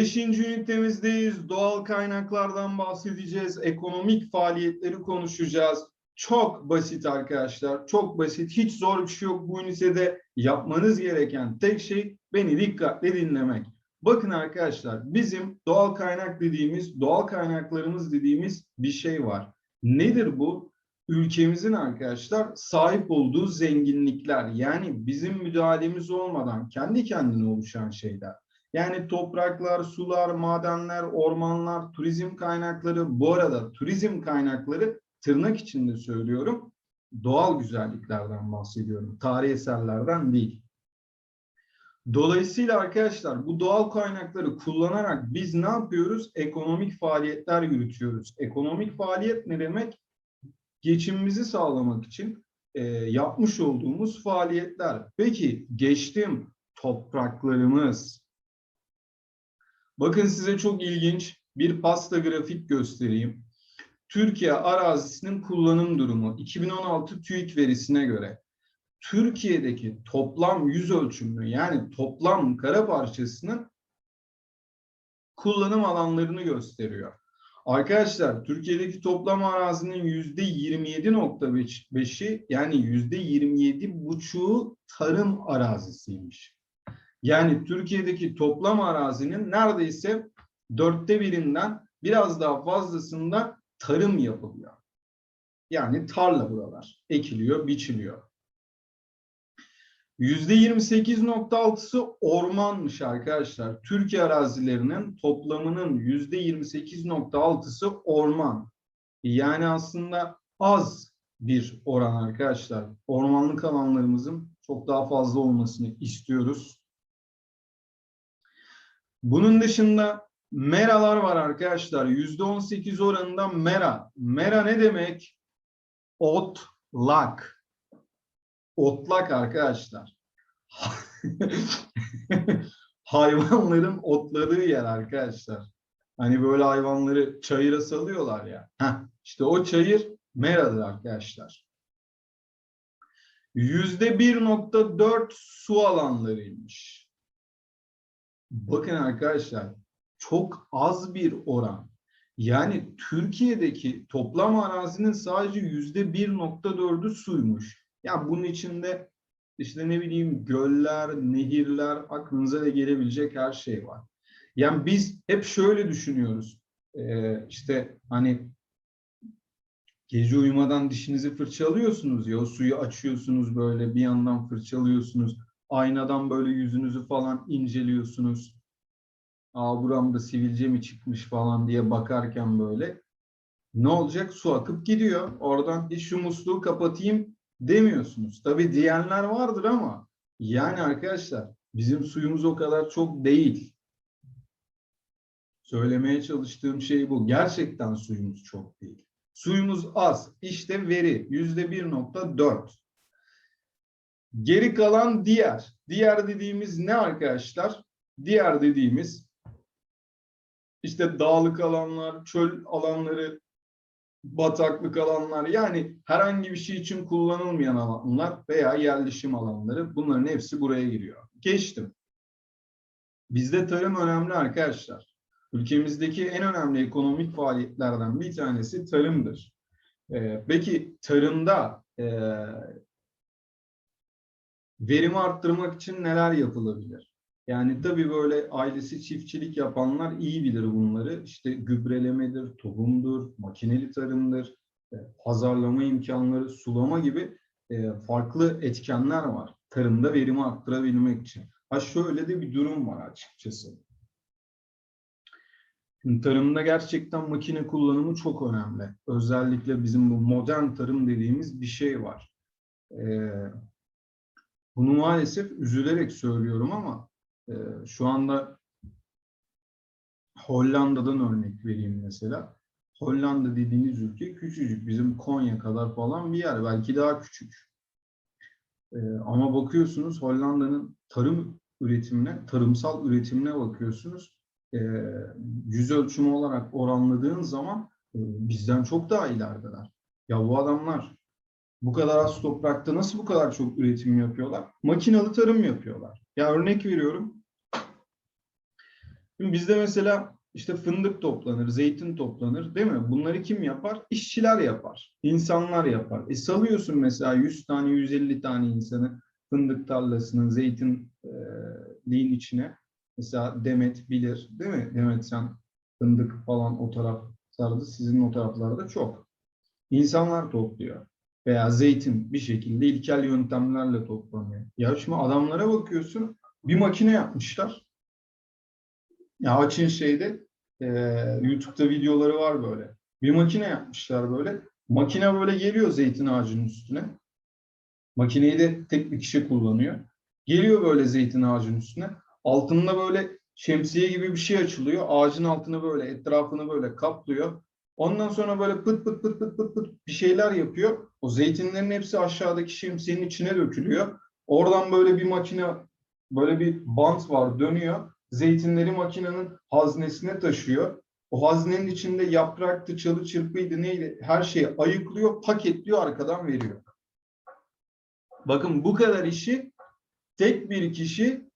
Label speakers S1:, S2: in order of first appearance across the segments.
S1: Beşinci ünitemizdeyiz. Doğal kaynaklardan bahsedeceğiz. Ekonomik faaliyetleri konuşacağız. Çok basit arkadaşlar. Çok basit. Hiç zor bir şey yok. Bu ünitede yapmanız gereken tek şey beni dikkatle dinlemek. Bakın arkadaşlar bizim doğal kaynak dediğimiz, doğal kaynaklarımız dediğimiz bir şey var. Nedir bu? Ülkemizin arkadaşlar sahip olduğu zenginlikler. Yani bizim müdahalemiz olmadan kendi kendine oluşan şeyler. Yani topraklar, sular, madenler, ormanlar, turizm kaynakları, bu arada turizm kaynakları tırnak içinde söylüyorum, doğal güzelliklerden bahsediyorum, tarihi eserlerden değil. Dolayısıyla arkadaşlar bu doğal kaynakları kullanarak biz ne yapıyoruz? Ekonomik faaliyetler yürütüyoruz. Ekonomik faaliyet ne demek? Geçimimizi sağlamak için e, yapmış olduğumuz faaliyetler. Peki geçtim topraklarımız, Bakın size çok ilginç bir pasta grafik göstereyim. Türkiye arazisinin kullanım durumu 2016 TÜİK verisine göre Türkiye'deki toplam yüz ölçümlü yani toplam kara parçasının kullanım alanlarını gösteriyor. Arkadaşlar Türkiye'deki toplam arazinin yüzde 27.5'i yani yüzde 27 buçuğu tarım arazisiymiş. Yani Türkiye'deki toplam arazinin neredeyse dörtte birinden biraz daha fazlasında tarım yapılıyor. Yani tarla buralar. Ekiliyor, biçiliyor. %28.6'sı ormanmış arkadaşlar. Türkiye arazilerinin toplamının %28.6'sı orman. Yani aslında az bir oran arkadaşlar. Ormanlık alanlarımızın çok daha fazla olmasını istiyoruz. Bunun dışında meralar var arkadaşlar. %18 oranında mera. Mera ne demek? Otlak. Otlak arkadaşlar. Hayvanların otladığı yer arkadaşlar. Hani böyle hayvanları çayıra salıyorlar ya. Heh, işte o çayır meradır arkadaşlar. %1.4 su alanlarıymış. Bakın arkadaşlar çok az bir oran. Yani Türkiye'deki toplam arazinin sadece yüzde 1.4'ü suymuş. Yani bunun içinde işte ne bileyim göller, nehirler, aklınıza da gelebilecek her şey var. Yani biz hep şöyle düşünüyoruz. Ee, işte hani gece uyumadan dişinizi fırçalıyorsunuz ya o suyu açıyorsunuz böyle bir yandan fırçalıyorsunuz. Aynadan böyle yüzünüzü falan inceliyorsunuz. Aa buramda sivilce mi çıkmış falan diye bakarken böyle. Ne olacak? Su akıp gidiyor. Oradan hiç şu musluğu kapatayım demiyorsunuz. Tabii diyenler vardır ama yani arkadaşlar bizim suyumuz o kadar çok değil. Söylemeye çalıştığım şey bu. Gerçekten suyumuz çok değil. Suyumuz az. İşte veri yüzde 1.4. Geri kalan diğer. Diğer dediğimiz ne arkadaşlar? Diğer dediğimiz işte dağlık alanlar, çöl alanları, bataklık alanlar yani herhangi bir şey için kullanılmayan alanlar veya yerleşim alanları bunların hepsi buraya giriyor. Geçtim. Bizde tarım önemli arkadaşlar. Ülkemizdeki en önemli ekonomik faaliyetlerden bir tanesi tarımdır. Ee, peki tarımda e, verimi arttırmak için neler yapılabilir? Yani tabii böyle ailesi çiftçilik yapanlar iyi bilir bunları. İşte gübrelemedir, tohumdur, makineli tarımdır, e, pazarlama imkanları, sulama gibi e, farklı etkenler var. Tarımda verimi arttırabilmek için. Ha şöyle de bir durum var açıkçası. Tarımda gerçekten makine kullanımı çok önemli. Özellikle bizim bu modern tarım dediğimiz bir şey var. Ee, bunu maalesef üzülerek söylüyorum ama e, şu anda Hollanda'dan örnek vereyim mesela. Hollanda dediğiniz ülke küçücük. Bizim Konya kadar falan bir yer. Belki daha küçük. E, ama bakıyorsunuz Hollanda'nın tarım üretimine, tarımsal üretimine bakıyorsunuz. E, yüz ölçümü olarak oranladığın zaman e, bizden çok daha ilerideler. Ya bu adamlar bu kadar az toprakta nasıl bu kadar çok üretim yapıyorlar? Makinalı tarım yapıyorlar. Ya örnek veriyorum. Şimdi bizde mesela işte fındık toplanır, zeytin toplanır değil mi? Bunları kim yapar? İşçiler yapar, insanlar yapar. E salıyorsun mesela 100 tane, 150 tane insanı fındık tarlasının, zeytinliğin içine. Mesela Demet bilir değil mi? Demet sen fındık falan o taraflarda, sizin o taraflarda çok. İnsanlar topluyor. Veya zeytin bir şekilde ilkel yöntemlerle toplanıyor. Ya şimdi adamlara bakıyorsun bir makine yapmışlar. Ya açın şeyde e, YouTube'da videoları var böyle. Bir makine yapmışlar böyle. Makine böyle geliyor zeytin ağacının üstüne. Makineyi de tek bir kişi kullanıyor. Geliyor böyle zeytin ağacının üstüne. Altında böyle şemsiye gibi bir şey açılıyor. Ağacın altını böyle etrafını böyle kaplıyor. Ondan sonra böyle pıt pıt pıt pıt pıt pıt bir şeyler yapıyor. O zeytinlerin hepsi aşağıdaki şemsiyenin içine dökülüyor. Oradan böyle bir makine, böyle bir bant var dönüyor. Zeytinleri makinenin haznesine taşıyor. O haznenin içinde yapraktı, çalı çırpıydı neydi her şeyi ayıklıyor, paketliyor, arkadan veriyor. Bakın bu kadar işi tek bir kişi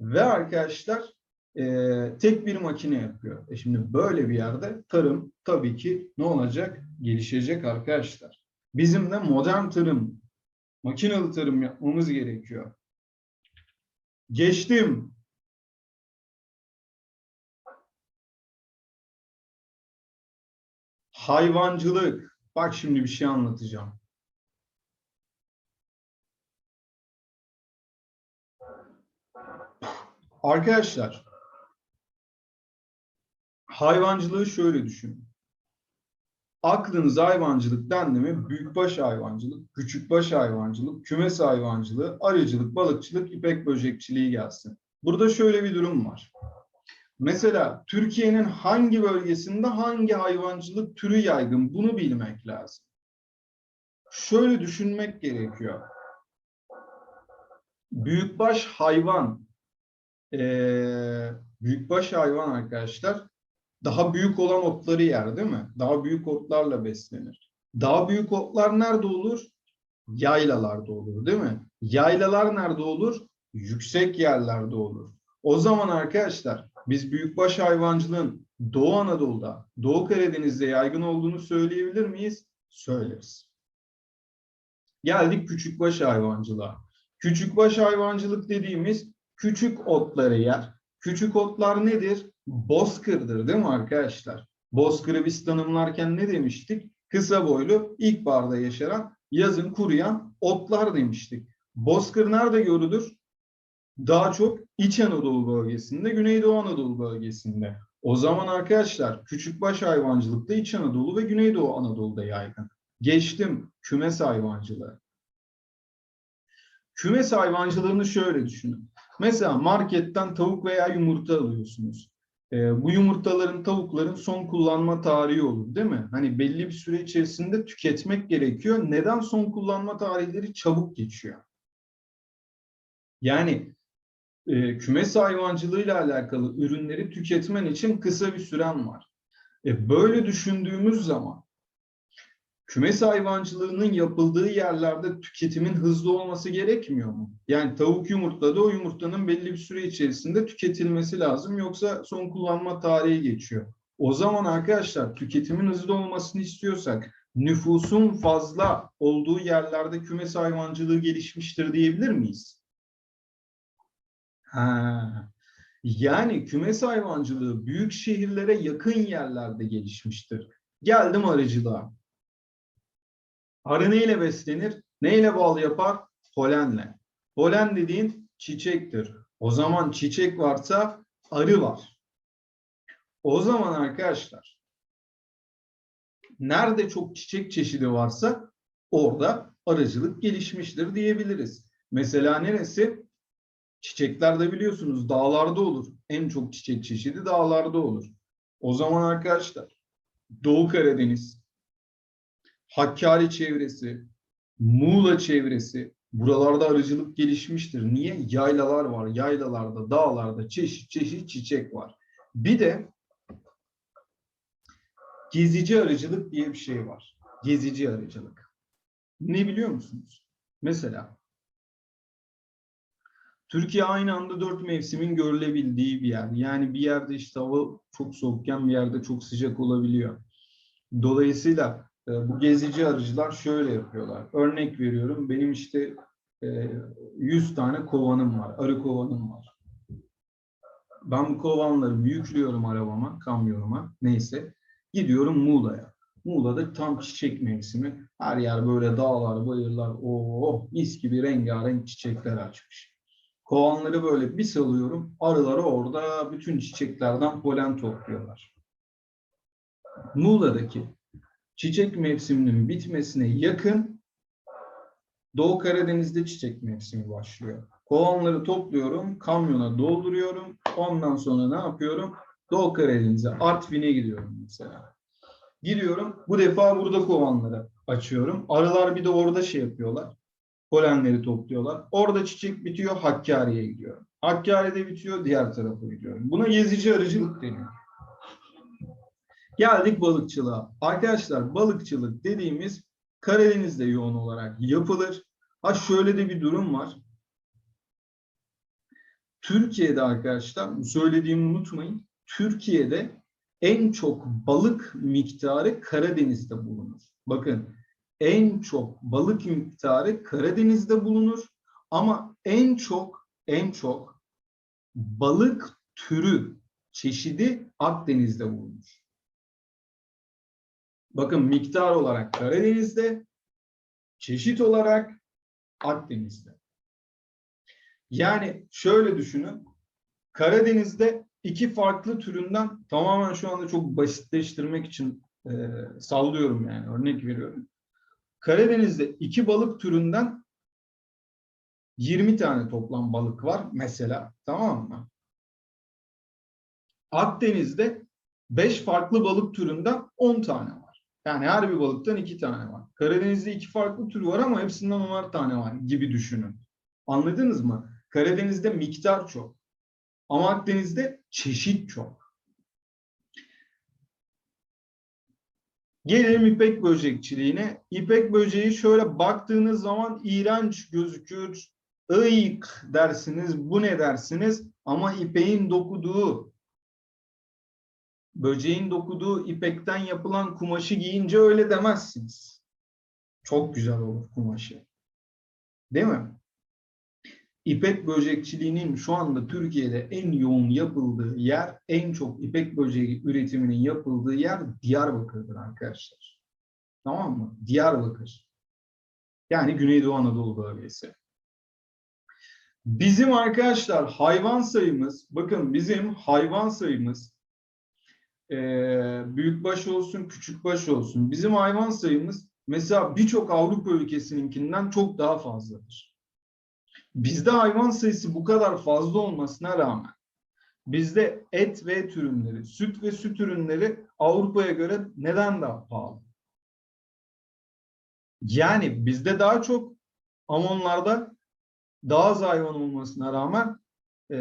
S1: ve arkadaşlar e, tek bir makine yapıyor. E şimdi böyle bir yerde tarım tabii ki ne olacak? Gelişecek arkadaşlar. Bizim de modern tarım, makinalı tarım yapmamız gerekiyor. Geçtim. Hayvancılık. Bak şimdi bir şey anlatacağım. Arkadaşlar, hayvancılığı şöyle düşünün. Aklınıza hayvancılık dendi mi? Büyükbaş hayvancılık, küçükbaş hayvancılık, kümes hayvancılığı, arıcılık, balıkçılık, ipek böcekçiliği gelsin. Burada şöyle bir durum var. Mesela Türkiye'nin hangi bölgesinde hangi hayvancılık türü yaygın bunu bilmek lazım. Şöyle düşünmek gerekiyor. Büyükbaş hayvan, ee, büyükbaş hayvan arkadaşlar daha büyük olan otları yer değil mi? Daha büyük otlarla beslenir. Daha büyük otlar nerede olur? Yaylalarda olur değil mi? Yaylalar nerede olur? Yüksek yerlerde olur. O zaman arkadaşlar biz büyükbaş hayvancılığın Doğu Anadolu'da, Doğu Karadeniz'de yaygın olduğunu söyleyebilir miyiz? Söyleriz. Geldik küçükbaş hayvancılığa. Küçükbaş hayvancılık dediğimiz küçük otları yer. Küçük otlar nedir? Bozkırdır değil mi arkadaşlar? Bozkırı biz tanımlarken ne demiştik? Kısa boylu, ilkbaharda yaşayan, yazın kuruyan otlar demiştik. Bozkır nerede görülür? Daha çok İç Anadolu bölgesinde, Güneydoğu Anadolu bölgesinde. O zaman arkadaşlar küçükbaş hayvancılıkta İç Anadolu ve Güneydoğu Anadolu'da yaygın. Geçtim kümes hayvancılığı. Kümes hayvancılığını şöyle düşünün. Mesela marketten tavuk veya yumurta alıyorsunuz. E, bu yumurtaların, tavukların son kullanma tarihi olur değil mi? Hani belli bir süre içerisinde tüketmek gerekiyor. Neden son kullanma tarihleri çabuk geçiyor? Yani e, kümes hayvancılığıyla alakalı ürünleri tüketmen için kısa bir süren var. E, böyle düşündüğümüz zaman kümes hayvancılığının yapıldığı yerlerde tüketimin hızlı olması gerekmiyor mu? Yani tavuk yumurtladı o yumurtanın belli bir süre içerisinde tüketilmesi lazım yoksa son kullanma tarihi geçiyor. O zaman arkadaşlar tüketimin hızlı olmasını istiyorsak nüfusun fazla olduğu yerlerde kümes hayvancılığı gelişmiştir diyebilir miyiz? Ha. Yani kümes hayvancılığı büyük şehirlere yakın yerlerde gelişmiştir. Geldim arıcılığa. Arı neyle beslenir? Neyle bal yapar? Polenle. Polen dediğin çiçektir. O zaman çiçek varsa arı var. O zaman arkadaşlar nerede çok çiçek çeşidi varsa orada arıcılık gelişmiştir diyebiliriz. Mesela neresi? Çiçekler de biliyorsunuz dağlarda olur. En çok çiçek çeşidi dağlarda olur. O zaman arkadaşlar Doğu Karadeniz, Hakkari çevresi, Muğla çevresi buralarda arıcılık gelişmiştir. Niye? Yaylalar var. Yaylalarda, dağlarda çeşit çeşit çiçek var. Bir de gezici arıcılık diye bir şey var. Gezici arıcılık. Ne biliyor musunuz? Mesela Türkiye aynı anda dört mevsimin görülebildiği bir yer. Yani bir yerde işte hava çok soğukken bir yerde çok sıcak olabiliyor. Dolayısıyla bu gezici arıcılar şöyle yapıyorlar. Örnek veriyorum benim işte e, 100 tane kovanım var, arı kovanım var. Ben bu kovanları yüklüyorum arabama, kamyonuma, neyse. Gidiyorum Muğla'ya. Muğla'da tam çiçek mevsimi. Her yer böyle dağlar, bayırlar, oh mis gibi rengarenk çiçekler açmış. Kovanları böyle bir salıyorum. Arıları orada bütün çiçeklerden polen topluyorlar. Muğla'daki çiçek mevsiminin bitmesine yakın Doğu Karadeniz'de çiçek mevsimi başlıyor. Kovanları topluyorum, kamyona dolduruyorum. Ondan sonra ne yapıyorum? Doğu Karadeniz'e, Artvin'e gidiyorum mesela. Gidiyorum, bu defa burada kovanları açıyorum. Arılar bir de orada şey yapıyorlar. Polenleri topluyorlar. Orada çiçek bitiyor, Hakkari'ye gidiyorum. Hakkari'de bitiyor, diğer tarafa gidiyorum. Buna gezici arıcılık deniyor. Geldik balıkçılığa. Arkadaşlar balıkçılık dediğimiz Karadeniz'de yoğun olarak yapılır. Ha şöyle de bir durum var. Türkiye'de arkadaşlar, söylediğimi unutmayın. Türkiye'de en çok balık miktarı Karadeniz'de bulunur. Bakın en çok balık miktarı Karadeniz'de bulunur ama en çok en çok balık türü çeşidi Akdeniz'de bulunur. Bakın miktar olarak Karadeniz'de, çeşit olarak Akdeniz'de. Yani şöyle düşünün. Karadeniz'de iki farklı türünden tamamen şu anda çok basitleştirmek için e, sallıyorum yani örnek veriyorum. Karadeniz'de iki balık türünden 20 tane toplam balık var mesela tamam mı? Akdeniz'de 5 farklı balık türünden 10 tane. Yani her bir balıktan 2 tane var. Karadeniz'de iki farklı tür var ama hepsinden 10'ar tane var gibi düşünün. Anladınız mı? Karadeniz'de miktar çok. Ama Akdeniz'de çeşit çok. Gelelim ipek böcekçiliğine. İpek böceği şöyle baktığınız zaman iğrenç gözükür. Iyk dersiniz, bu ne dersiniz? Ama ipeğin dokuduğu, böceğin dokuduğu ipekten yapılan kumaşı giyince öyle demezsiniz. Çok güzel olur kumaşı. Değil mi? İpek böcekçiliğinin şu anda Türkiye'de en yoğun yapıldığı yer, en çok ipek böceği üretiminin yapıldığı yer Diyarbakır'dır arkadaşlar. Tamam mı? Diyarbakır. Yani Güneydoğu Anadolu bölgesi. Bizim arkadaşlar hayvan sayımız, bakın bizim hayvan sayımız e, büyükbaş olsun, küçükbaş olsun. Bizim hayvan sayımız mesela birçok Avrupa ülkesininkinden çok daha fazladır. Bizde hayvan sayısı bu kadar fazla olmasına rağmen bizde et ve et ürünleri, süt ve süt ürünleri Avrupa'ya göre neden daha pahalı? Yani bizde daha çok ama onlarda daha az hayvan olmasına rağmen e,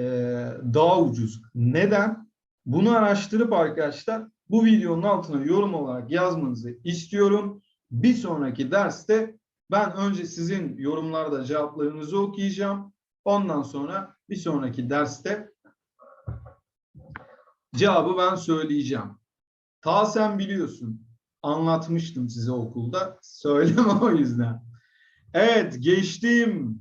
S1: daha ucuz. Neden? Bunu araştırıp arkadaşlar bu videonun altına yorum olarak yazmanızı istiyorum. Bir sonraki derste ben önce sizin yorumlarda cevaplarınızı okuyacağım. Ondan sonra bir sonraki derste cevabı ben söyleyeceğim. Ta sen biliyorsun. Anlatmıştım size okulda. Söyleme o yüzden. Evet geçtim.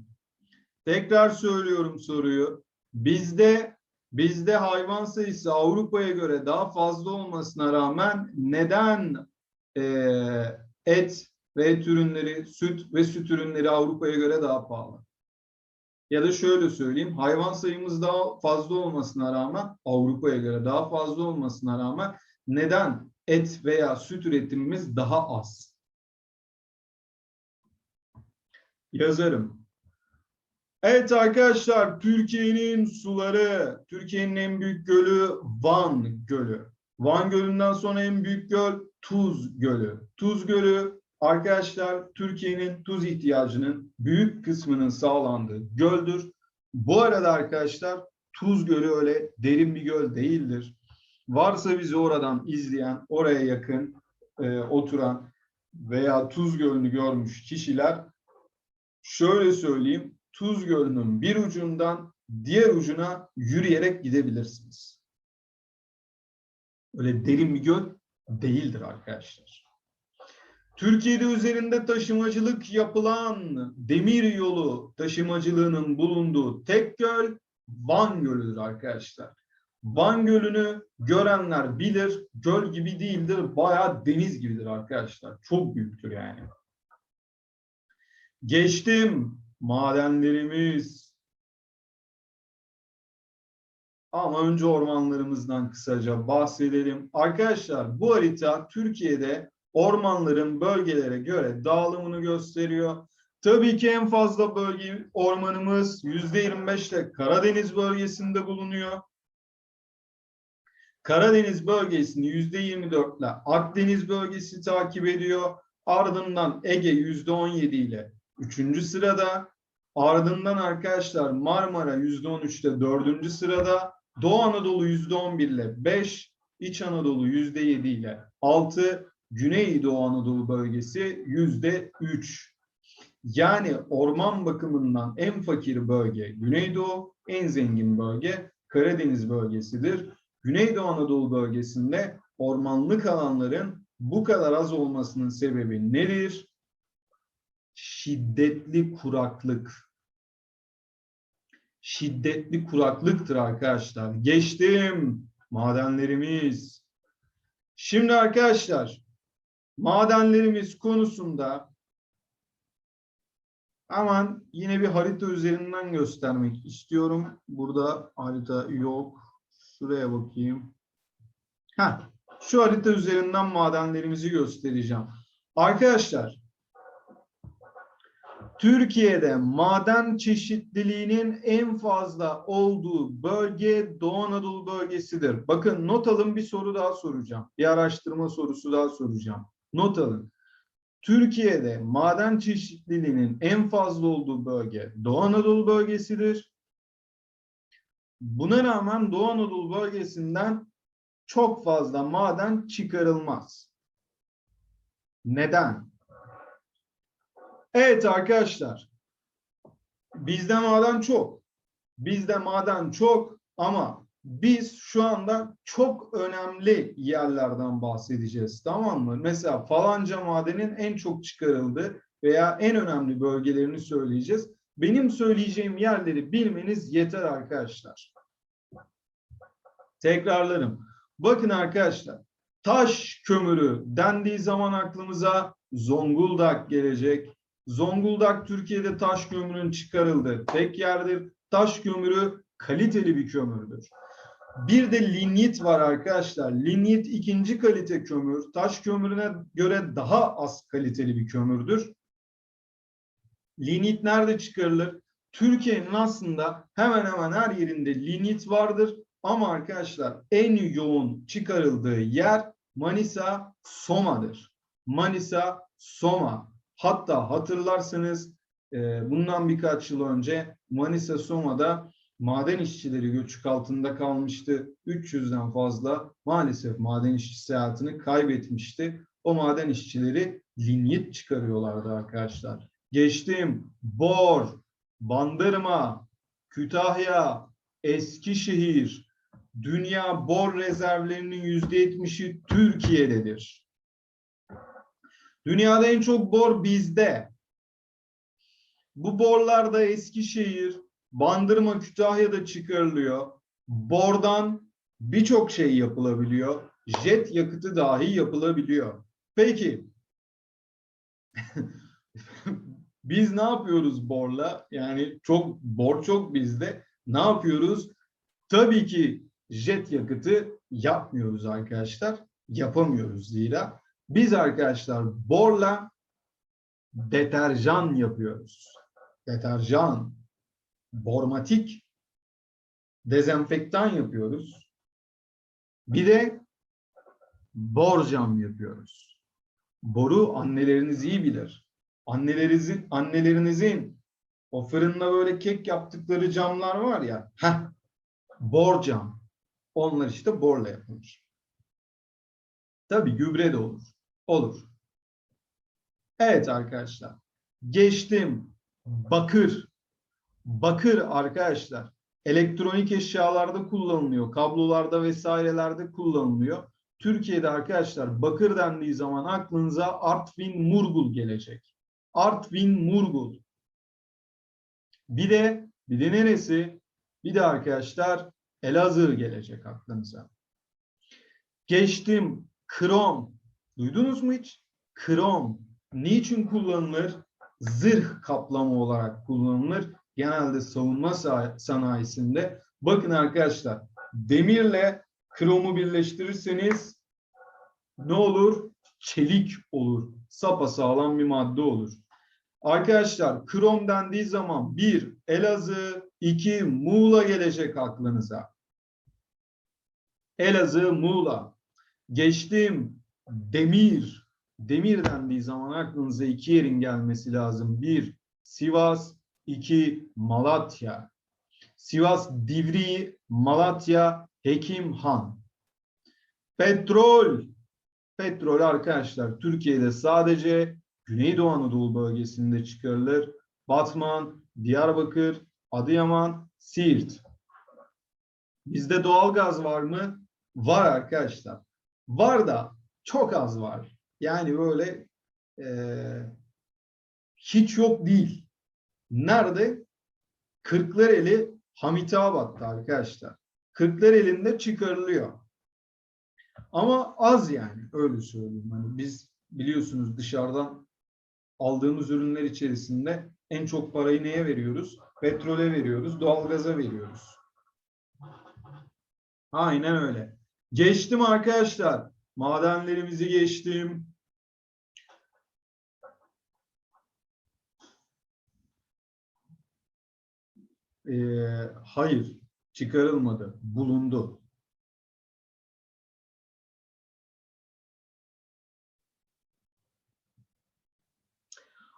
S1: Tekrar söylüyorum soruyu. Bizde bizde hayvan sayısı Avrupa'ya göre daha fazla olmasına rağmen neden e, et ve et ürünleri, süt ve süt ürünleri Avrupa'ya göre daha pahalı. Ya da şöyle söyleyeyim, hayvan sayımız daha fazla olmasına rağmen, Avrupa'ya göre daha fazla olmasına rağmen neden et veya süt üretimimiz daha az? Yazarım. Evet arkadaşlar, Türkiye'nin suları, Türkiye'nin en büyük gölü Van Gölü. Van Gölü'nden sonra en büyük göl Tuz Gölü. Tuz Gölü arkadaşlar Türkiye'nin tuz ihtiyacının büyük kısmının sağlandığı göldür. Bu arada arkadaşlar Tuz Gölü öyle derin bir göl değildir. Varsa bizi oradan izleyen, oraya yakın e, oturan veya Tuz Gölü'nü görmüş kişiler şöyle söyleyeyim. Tuz Gölü'nün bir ucundan diğer ucuna yürüyerek gidebilirsiniz. Öyle derin bir göl değildir arkadaşlar. Türkiye'de üzerinde taşımacılık yapılan demir yolu taşımacılığının bulunduğu tek göl Van Gölü'dür arkadaşlar. Van Gölü'nü görenler bilir. Göl gibi değildir. Bayağı deniz gibidir arkadaşlar. Çok büyüktür yani. Geçtim. Madenlerimiz. Ama önce ormanlarımızdan kısaca bahsedelim. Arkadaşlar bu harita Türkiye'de ormanların bölgelere göre dağılımını gösteriyor. Tabii ki en fazla bölge ormanımız %25'te Karadeniz bölgesinde bulunuyor. Karadeniz bölgesini %24 ile Akdeniz bölgesi takip ediyor. Ardından Ege %17 ile 3. sırada. Ardından arkadaşlar Marmara %13'te 4. sırada. Doğu Anadolu %11 ile 5. İç Anadolu %7 ile 6. Güneydoğu Anadolu bölgesi %3. Yani orman bakımından en fakir bölge Güneydoğu, en zengin bölge Karadeniz bölgesidir. Güneydoğu Anadolu bölgesinde ormanlık alanların bu kadar az olmasının sebebi nedir? Şiddetli kuraklık. Şiddetli kuraklıktır arkadaşlar. Geçtim. Madenlerimiz. Şimdi arkadaşlar madenlerimiz konusunda hemen yine bir harita üzerinden göstermek istiyorum. Burada harita yok. Şuraya bakayım. Ha, şu harita üzerinden madenlerimizi göstereceğim. Arkadaşlar, Türkiye'de maden çeşitliliğinin en fazla olduğu bölge Doğu Anadolu bölgesidir. Bakın not alın bir soru daha soracağım. Bir araştırma sorusu daha soracağım. Not alın. Türkiye'de maden çeşitliliğinin en fazla olduğu bölge Doğu Anadolu bölgesidir. Buna rağmen Doğu Anadolu bölgesinden çok fazla maden çıkarılmaz. Neden? Evet arkadaşlar. Bizde maden çok. Bizde maden çok ama biz şu anda çok önemli yerlerden bahsedeceğiz. Tamam mı? Mesela falanca madenin en çok çıkarıldığı veya en önemli bölgelerini söyleyeceğiz. Benim söyleyeceğim yerleri bilmeniz yeter arkadaşlar. Tekrarlarım. Bakın arkadaşlar. Taş kömürü dendiği zaman aklımıza Zonguldak gelecek. Zonguldak Türkiye'de taş kömürün çıkarıldığı tek yerdir. Taş kömürü kaliteli bir kömürdür. Bir de linyit var arkadaşlar. Linyit ikinci kalite kömür. Taş kömürüne göre daha az kaliteli bir kömürdür. Linyit nerede çıkarılır? Türkiye'nin aslında hemen hemen her yerinde linyit vardır. Ama arkadaşlar en yoğun çıkarıldığı yer Manisa, Soma'dır. Manisa, Soma. Hatta hatırlarsanız e, bundan birkaç yıl önce Manisa, Soma'da maden işçileri göçük altında kalmıştı. 300'den fazla maalesef maden işçisi hayatını kaybetmişti. O maden işçileri linyit çıkarıyorlardı arkadaşlar. Geçtim. Bor, Bandırma, Kütahya, Eskişehir, dünya bor rezervlerinin yüzde yetmişi Türkiye'dedir. Dünyada en çok bor bizde. Bu borlar da Eskişehir, Bandırma, Kütahya'da çıkarılıyor. Bordan birçok şey yapılabiliyor. Jet yakıtı dahi yapılabiliyor. Peki biz ne yapıyoruz borla? Yani çok bor çok bizde. Ne yapıyoruz? Tabii ki jet yakıtı yapmıyoruz arkadaşlar. Yapamıyoruz zira. Biz arkadaşlar borla deterjan yapıyoruz. Deterjan, bormatik, dezenfektan yapıyoruz. Bir de borcam yapıyoruz. Boru anneleriniz iyi bilir. Annelerinizin, annelerinizin o fırında böyle kek yaptıkları camlar var ya. Heh, borcam. Onlar işte borla yapılır. Tabii gübre de olur. Olur. Evet arkadaşlar. Geçtim. Bakır. Bakır arkadaşlar. elektronik eşyalarda kullanılıyor, kablolarda vesairelerde kullanılıyor. Türkiye'de arkadaşlar bakır dendiği zaman aklınıza Artvin Murgul gelecek. Artvin Murgul. Bir de bir de neresi? Bir de arkadaşlar Elazığ gelecek aklınıza. Geçtim krom. Duydunuz mu hiç? Krom. Niçin kullanılır? Zırh kaplama olarak kullanılır. Genelde savunma sa- sanayisinde. Bakın arkadaşlar demirle kromu birleştirirseniz ne olur? Çelik olur. Sapasağlam bir madde olur. Arkadaşlar krom dendiği zaman bir Elazığ, iki Muğla gelecek aklınıza. Elazığ, Muğla. Geçtim demir. Demir dendiği zaman aklınıza iki yerin gelmesi lazım. Bir Sivas, iki Malatya. Sivas, Divri, Malatya, Hekimhan. Petrol. Petrol arkadaşlar Türkiye'de sadece Güneydoğu Anadolu bölgesinde çıkarılır. Batman, Diyarbakır, Adıyaman, Siirt. Bizde doğalgaz var mı? Var arkadaşlar. Var da çok az var. Yani böyle eee, hiç yok değil. Nerede? Kırklareli Hamitabat'ta arkadaşlar. Kırklareli'nde çıkarılıyor. Ama az yani öyle söyleyeyim. Hani biz biliyorsunuz dışarıdan aldığımız ürünler içerisinde en çok parayı neye veriyoruz? Petrole veriyoruz, doğalgaza veriyoruz. Aynen öyle. Geçtim arkadaşlar. Madenlerimizi geçtim. Ee, hayır, çıkarılmadı. Bulundu.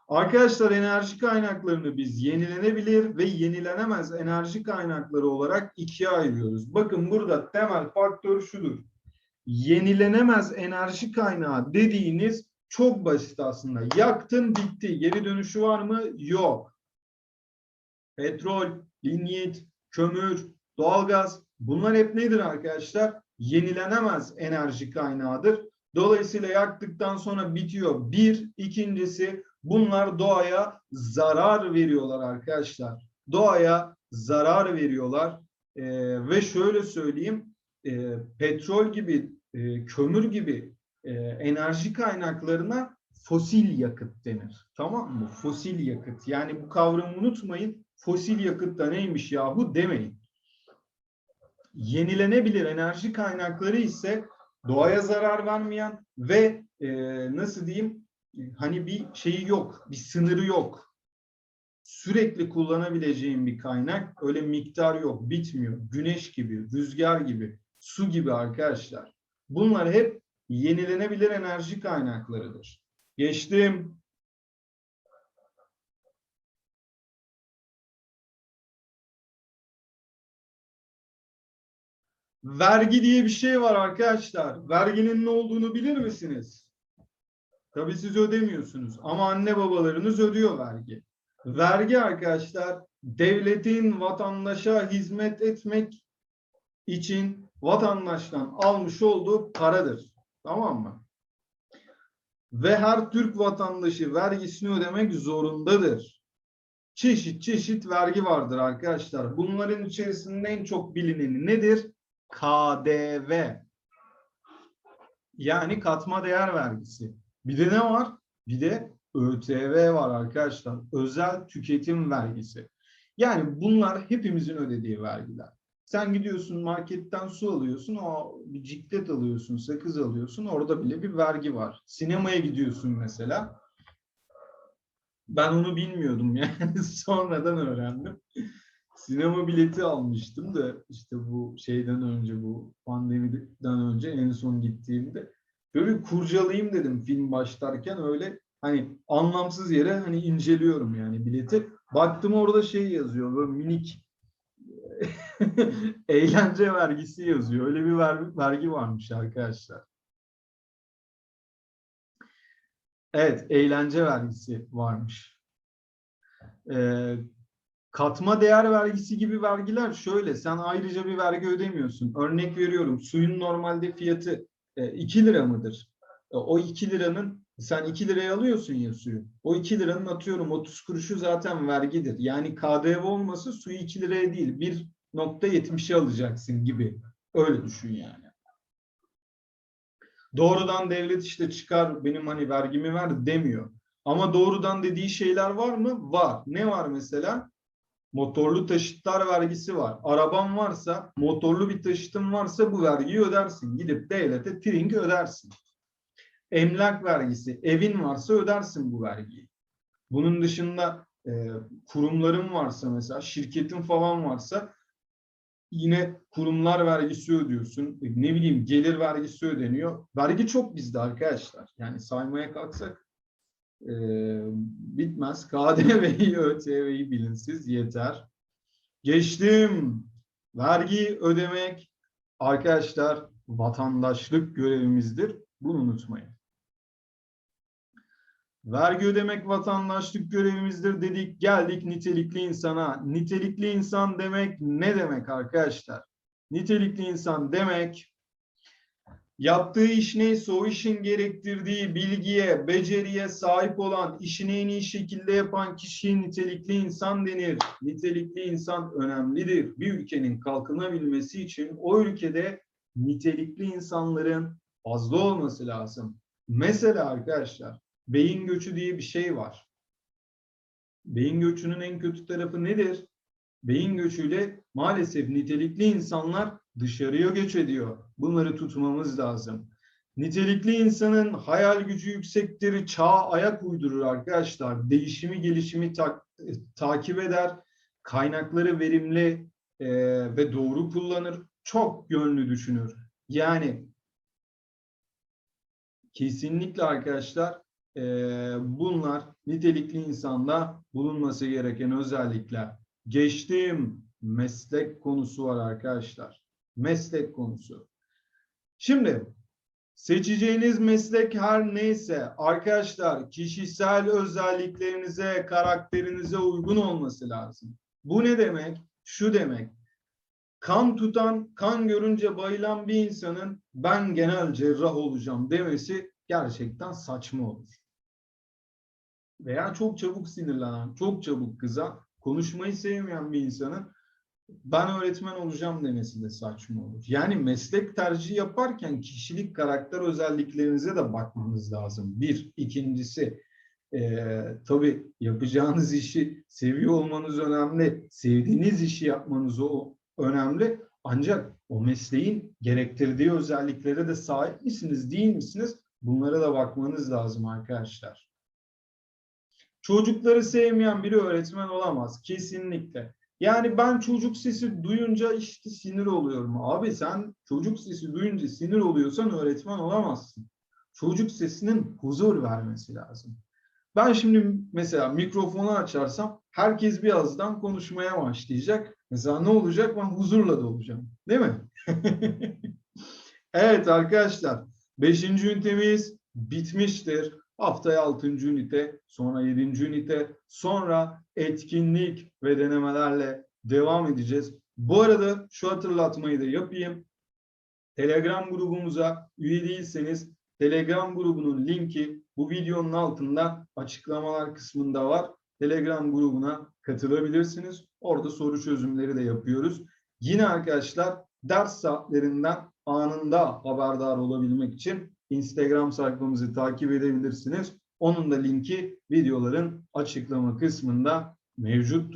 S1: Arkadaşlar enerji kaynaklarını biz yenilenebilir ve yenilenemez enerji kaynakları olarak ikiye ayırıyoruz. Bakın burada temel faktör şudur. Yenilenemez enerji kaynağı dediğiniz çok basit aslında. Yaktın bitti. Geri dönüşü var mı? Yok. Petrol, linyit, kömür, doğalgaz bunlar hep nedir arkadaşlar? Yenilenemez enerji kaynağıdır. Dolayısıyla yaktıktan sonra bitiyor. Bir, ikincisi bunlar doğaya zarar veriyorlar arkadaşlar. Doğaya zarar veriyorlar. Ee, ve şöyle söyleyeyim, e, petrol gibi, e, kömür gibi e, enerji kaynaklarına fosil yakıt denir. Tamam mı? Fosil yakıt. Yani bu kavramı unutmayın. Fosil yakıt da neymiş yahu demeyin. Yenilenebilir enerji kaynakları ise doğaya zarar vermeyen ve e, nasıl diyeyim hani bir şeyi yok, bir sınırı yok. Sürekli kullanabileceğim bir kaynak, öyle miktar yok, bitmiyor. Güneş gibi, rüzgar gibi, su gibi arkadaşlar. Bunlar hep yenilenebilir enerji kaynaklarıdır. Geçtim. Vergi diye bir şey var arkadaşlar. Verginin ne olduğunu bilir misiniz? Tabii siz ödemiyorsunuz ama anne babalarınız ödüyor vergi. Vergi arkadaşlar devletin vatandaşa hizmet etmek için vatandaştan almış olduğu paradır. Tamam mı? Ve her Türk vatandaşı vergisini ödemek zorundadır. Çeşit çeşit vergi vardır arkadaşlar. Bunların içerisinde en çok bilineni nedir? KDV. Yani katma değer vergisi. Bir de ne var? Bir de ÖTV var arkadaşlar. Özel tüketim vergisi. Yani bunlar hepimizin ödediği vergiler. Sen gidiyorsun marketten su alıyorsun, o bir ciklet alıyorsun, sakız alıyorsun. Orada bile bir vergi var. Sinemaya gidiyorsun mesela. Ben onu bilmiyordum yani sonradan öğrendim. Sinema bileti almıştım da işte bu şeyden önce bu pandemiden önce en son gittiğimde böyle kurcalayayım dedim film başlarken öyle hani anlamsız yere hani inceliyorum yani bileti. Baktım orada şey yazıyor böyle minik eğlence vergisi yazıyor. Öyle bir ver, vergi varmış arkadaşlar. Evet, eğlence vergisi varmış. Ee, Katma değer vergisi gibi vergiler şöyle. Sen ayrıca bir vergi ödemiyorsun. Örnek veriyorum. Suyun normalde fiyatı e, 2 lira mıdır? E, o 2 liranın sen 2 liraya alıyorsun ya suyu. O 2 liranın atıyorum 30 kuruşu zaten vergidir. Yani KDV olması suyu 2 liraya değil 1.70'e alacaksın gibi. Öyle düşün yani. Doğrudan devlet işte çıkar benim hani vergimi ver demiyor. Ama doğrudan dediği şeyler var mı? Var. Ne var mesela? Motorlu taşıtlar vergisi var. Araban varsa, motorlu bir taşıtın varsa bu vergiyi ödersin. Gidip devlete tring ödersin. Emlak vergisi, evin varsa ödersin bu vergiyi. Bunun dışında e, kurumların varsa mesela, şirketin falan varsa yine kurumlar vergisi ödüyorsun. E, Ne bileyim gelir vergisi ödeniyor. Vergi çok bizde arkadaşlar. Yani saymaya kalksak e, bitmez. KDV'yi, ÖTV'yi bilin siz yeter. Geçtim. Vergi ödemek arkadaşlar vatandaşlık görevimizdir. Bunu unutmayın. Vergi ödemek vatandaşlık görevimizdir dedik. Geldik nitelikli insana. Nitelikli insan demek ne demek arkadaşlar? Nitelikli insan demek yaptığı iş neyse o işin gerektirdiği bilgiye, beceriye sahip olan, işini en iyi şekilde yapan kişiye nitelikli insan denir. Nitelikli insan önemlidir. Bir ülkenin kalkınabilmesi için o ülkede nitelikli insanların fazla olması lazım. Mesela arkadaşlar beyin göçü diye bir şey var. Beyin göçünün en kötü tarafı nedir? Beyin göçüyle maalesef nitelikli insanlar dışarıya göç ediyor. Bunları tutmamız lazım. Nitelikli insanın hayal gücü yüksektir, çağa ayak uydurur arkadaşlar. Değişimi, gelişimi ta- e, takip eder, kaynakları verimli e, ve doğru kullanır, çok yönlü düşünür. Yani kesinlikle arkadaşlar e, bunlar nitelikli insanda bulunması gereken özellikler. Geçtiğim meslek konusu var arkadaşlar. Meslek konusu. Şimdi seçeceğiniz meslek her neyse arkadaşlar kişisel özelliklerinize, karakterinize uygun olması lazım. Bu ne demek? Şu demek. Kan tutan, kan görünce bayılan bir insanın ben genel cerrah olacağım demesi gerçekten saçma olur. Veya çok çabuk sinirlenen, çok çabuk kızan, konuşmayı sevmeyen bir insanın ben öğretmen olacağım demesi de saçma olur. Yani meslek tercihi yaparken kişilik karakter özelliklerinize de bakmanız lazım. Bir. ikincisi e, tabii yapacağınız işi seviyor olmanız önemli. Sevdiğiniz işi yapmanız o önemli. Ancak o mesleğin gerektirdiği özelliklere de sahip misiniz, değil misiniz? Bunlara da bakmanız lazım arkadaşlar. Çocukları sevmeyen biri öğretmen olamaz. Kesinlikle. Yani ben çocuk sesi duyunca işte sinir oluyorum. Abi sen çocuk sesi duyunca sinir oluyorsan öğretmen olamazsın. Çocuk sesinin huzur vermesi lazım. Ben şimdi mesela mikrofonu açarsam herkes birazdan konuşmaya başlayacak. Mesela ne olacak? Ben huzurla da olacağım. Değil mi? evet arkadaşlar. Beşinci ünitemiz bitmiştir. Haftaya 6. ünite, sonra 7. ünite, sonra etkinlik ve denemelerle devam edeceğiz. Bu arada şu hatırlatmayı da yapayım. Telegram grubumuza üye değilseniz Telegram grubunun linki bu videonun altında açıklamalar kısmında var. Telegram grubuna katılabilirsiniz. Orada soru çözümleri de yapıyoruz. Yine arkadaşlar ders saatlerinden anında haberdar olabilmek için Instagram sayfamızı takip edebilirsiniz. Onun da linki videoların açıklama kısmında mevcuttur.